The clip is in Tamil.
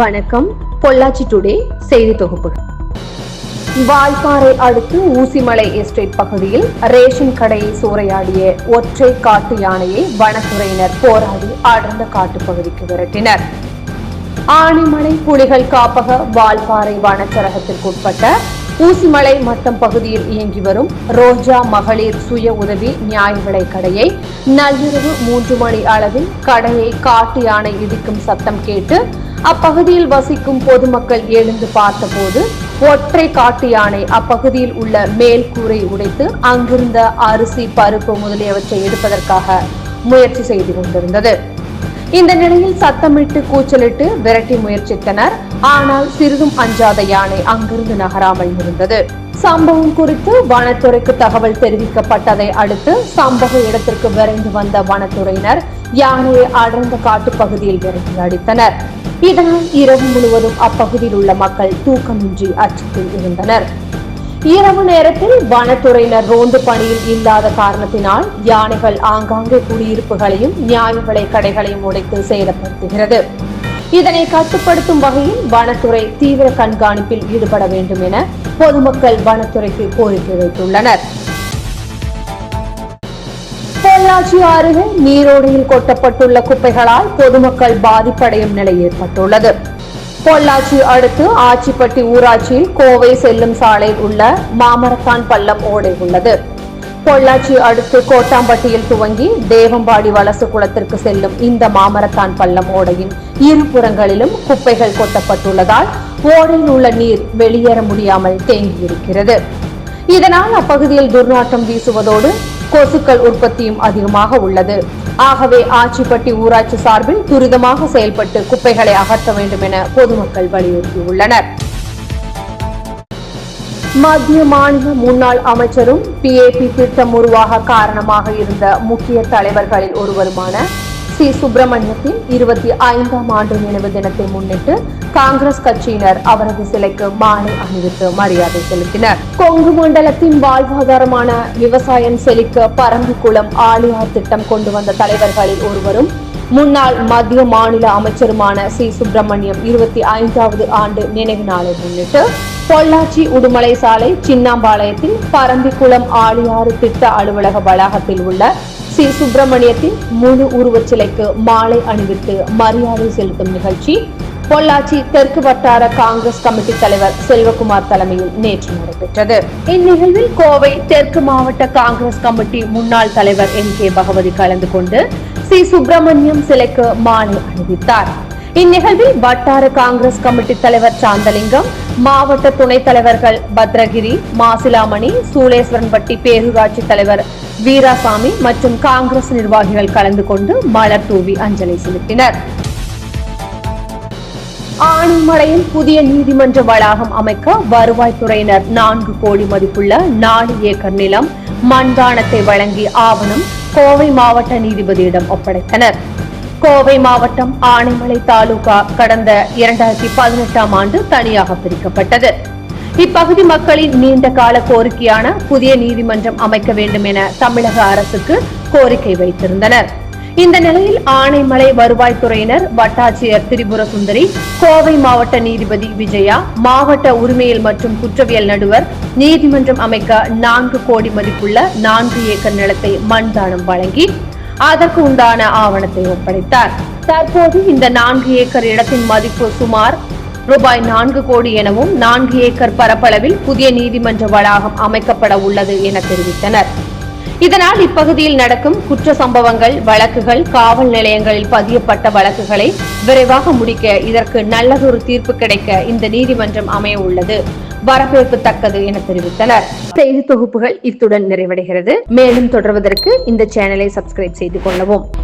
வணக்கம். பொள்ளாச்சி டுடே செய்தி தொகுப்பு. வால்பாறை அடுத்து ஊசிமலை எஸ்டேட் பகுதியில் ரேஷன் கடையை சூறையாடிய ஒற்றை காட்டு யானையை வனத்துறையினர் போராடி அடர்ந்த காட்டுப்பகுதிக்கு விரட்டினர். ஆனைமலை புலிகள் காப்பக வால்பாறை வனச்சரகத்திற்குட்பட்ட ஊசிமலை மட்டம் பகுதியில் இயங்கி வரும் ரோஜா மகளிர் சுய உதவி நியாய விலை கடையை நள்ளிரவு மூன்று மணி அளவில் கடையை காட்டு யானை இடிக்கும் சத்தம் கேட்டு அப்பகுதியில் வசிக்கும் பொதுமக்கள் எழுந்து பார்த்தபோது ஒற்றை காட்டு யானை அப்பகுதியில் உள்ள மேல் கூரை உடைத்து அங்கிருந்த அரிசி பருப்பு முதலியவற்றை எடுப்பதற்காக முயற்சி செய்து கொண்டிருந்தது. இந்த நிலையில் சத்தமிட்டு கூச்சலிட்டு விரட்டி முயற்சித்தனர் ஆனால் சிறிதும் அஞ்சாத யானை அங்கிருந்து நகராமல் இருந்தது. சம்பவம் குறித்து வனத்துறைக்கு தகவல் தெரிவிக்கப்பட்டதை அடுத்து சம்பவ இடத்திற்கு விரைந்து வந்த வனத்துறையினர் யானையை அடர்ந்த காட்டுப்பகுதியில் விரட்டி அடித்தனர். இதனால் இரவு முழுவதும் அப்பகுதியில் உள்ள மக்கள் தூக்கமின்றி அச்சத்தில் இருந்தனர். இரவு நேரத்தில் வனத்துறையினர் ரோந்து பணியில் இல்லாத காரணத்தினால் யானைகள் ஆங்காங்கே குடியிருப்புகளையும் நியாய விலை கடைகளையும் உடைத்து சேதப்படுத்துகிறது. இதனை கட்டுப்படுத்தும் வகையில் வனத்துறை தீவிர கண்காணிப்பில் ஈடுபட வேண்டும் என பொதுமக்கள் வனத்துறைக்கு கோரிக்கை வைத்துள்ளனர். பொள்ளாச்சி அருகே நீரோடையில் கொட்டப்பட்டுள்ள குப்பைகளால் பொதுமக்கள் பாதிப்படையும் நிலை ஏற்பட்டுள்ளது. பொள்ளாச்சி அடுத்து ஆச்சிப்பட்டி ஊராட்சியில் கோவை செல்லும் சாலையில் உள்ள மாமரத்தான் பள்ளம் ஓடை உள்ளது. பொள்ளாச்சி அடுத்து கோட்டாம்பட்டியில் துவங்கி தேவம்பாடி வலசு குளத்திற்கு செல்லும் இந்த மாமரத்தான் பள்ளம் ஓடையின் இருபுறங்களிலும் குப்பைகள் கொட்டப்பட்டுள்ளதால் ஓடையில் உள்ள நீர் வெளியேற முடியாமல் தேங்கியிருக்கிறது. இதனால் அப்பகுதியில் துர்நாற்றம் வீசுவதோடு கொசுக்கள் உற்பத்தியும் அதிகமாக உள்ளது. ஆகவே ஆச்சிப்பட்டி ஊராட்சி சார்பில் துரிதமாக செயல்பட்டு குப்பைகளை அகற்ற வேண்டும் என பொதுமக்கள் வலியுறுத்தியுள்ளனர். மத்திய மாநில முன்னாள் அமைச்சரும் பிஏபி திட்டம் உருவாக காரணமாக இருந்த முக்கிய தலைவர்களில் ஒருவருமான சி. சுப்பிரமணியத்தின் இருபத்தி ஐந்தாம் ஆண்டு நினைவு தினத்தை முன்னிட்டு காங்கிரஸ் கட்சியினர் அவரது சிலைக்கு மாலை அணிவித்து மரியாதை செலுத்தினர். கொங்கு மண்டலத்தின் வாழ்வாதாரமான விவசாயம் செழிக்க பரம்பிக்குளம் ஆலியார் திட்டம் கொண்டு வந்த தலைவர்களில் ஒருவரும் முன்னாள் மத்திய மாநில அமைச்சருமான சி. சுப்பிரமணியம் இருபத்தி ஐந்தாவது ஆண்டு நினைவு நாளை முன்னிட்டு பொள்ளாச்சி உடுமலை சாலை சின்னாம்பாளையத்தில் பரம்பிக்குளம் ஆளியாறு திட்ட அலுவலக வளாகத்தில் உள்ள சி. சுப்பிரமணியத்தின் முழு உருவச் சிலைக்கு மாலை அணிவித்து மரியாதை செலுத்தும் நிகழ்ச்சி பொள்ளாச்சி தெற்கு வட்டார காங்கிரஸ் கமிட்டி தலைவர் செல்வகுமார் தலைமையில் நேற்று நடைபெற்றது. இந்நிகழ்வில் கோவை தெற்கு மாவட்ட காங்கிரஸ் கமிட்டி முன்னாள் தலைவர் என் கே. பகவதி கலந்து கொண்டு சி. சுப்பிரமணியம் சிலைக்கு மாலை அணிவித்தார். இந்நிகழ்வில் வட்டார காங்கிரஸ் கமிட்டி தலைவர் சாந்தலிங்கம் மாவட்ட துணைத் தலைவர்கள் பத்ரகிரி மாசிலாமணி சூளேஸ்வரன்பட்டி பேரூராட்சி தலைவர் வீராசாமி மற்றும் காங்கிரஸ் நிர்வாகிகள் கலந்து கொண்டு மலர் தூவி அஞ்சலி செலுத்தினர். ஆனைமலையில் புதிய நீதிமன்ற வளாகம் அமைக்க வருவாய்த்துறையினர் நான்கு கோடி மதிப்புள்ள நாலு ஏக்கர் நிலம் மண்தானத்தை வழங்கி ஆவணம் கோவை மாவட்ட நீதிபதியிடம் ஒப்படைத்தனர். கோவை மாவட்டம் ஆனைமலை தாலுகா கடந்த இரண்டாயிரத்தி பதினெட்டாம் ஆண்டு தனியாக பிரிக்கப்பட்டது. இப்பகுதி மக்களின் நீண்ட கால கோரிக்கையான புதிய நீதிமன்றம் அமைக்க வேண்டும் என தமிழக அரசுக்கு கோரிக்கை வைத்திருந்தனர். இந்த நிலையில் ஆனைமலை வருவாய்த்துறையினர் வட்டாட்சியர் திரிபுர சுந்தரி கோவை மாவட்ட நீதிபதி விஜயா மாவட்ட உரிமையியல் மற்றும் குற்றவியல் நடுவர் நீதிமன்றம் அமைக்க நான்கு கோடி மதிப்புள்ள நான்கு ஏக்கர் நிலத்தை மண்தானம் வழங்கி அதற்கு உண்டான ஆவணத்தை ஒப்படைத்தார். தற்போது இந்த நான்கு ஏக்கர் இடத்தின் மதிப்பு சுமார் ரூபாய் நான்கு கோடி எனவும் நான்கு ஏக்கர் பரப்பளவில் புதிய நீதிமன்ற வளாகம் அமைக்கப்பட உள்ளது என தெரிவித்தனர். இதனால் இப்பகுதியில் நடக்கும் குற்ற சம்பவங்கள் வழக்குகள் காவல் நிலையங்களில் பதியப்பட்ட வழக்குகளை விரைவாக முடிக்க இதற்கு நல்லதொரு தீர்ப்பு கிடைக்க இந்த நீதிமன்றம் அமைய உள்ளது. வரவேற்பு தக்கது என தெரிவித்தனர். செய்தி தொகுப்புகள் இத்துடன் நிறைவடைகிறது. மேலும் தொடர்வதற்கு இந்த சேனலை சப்ஸ்கிரைப் செய்து கொள்ளவும்.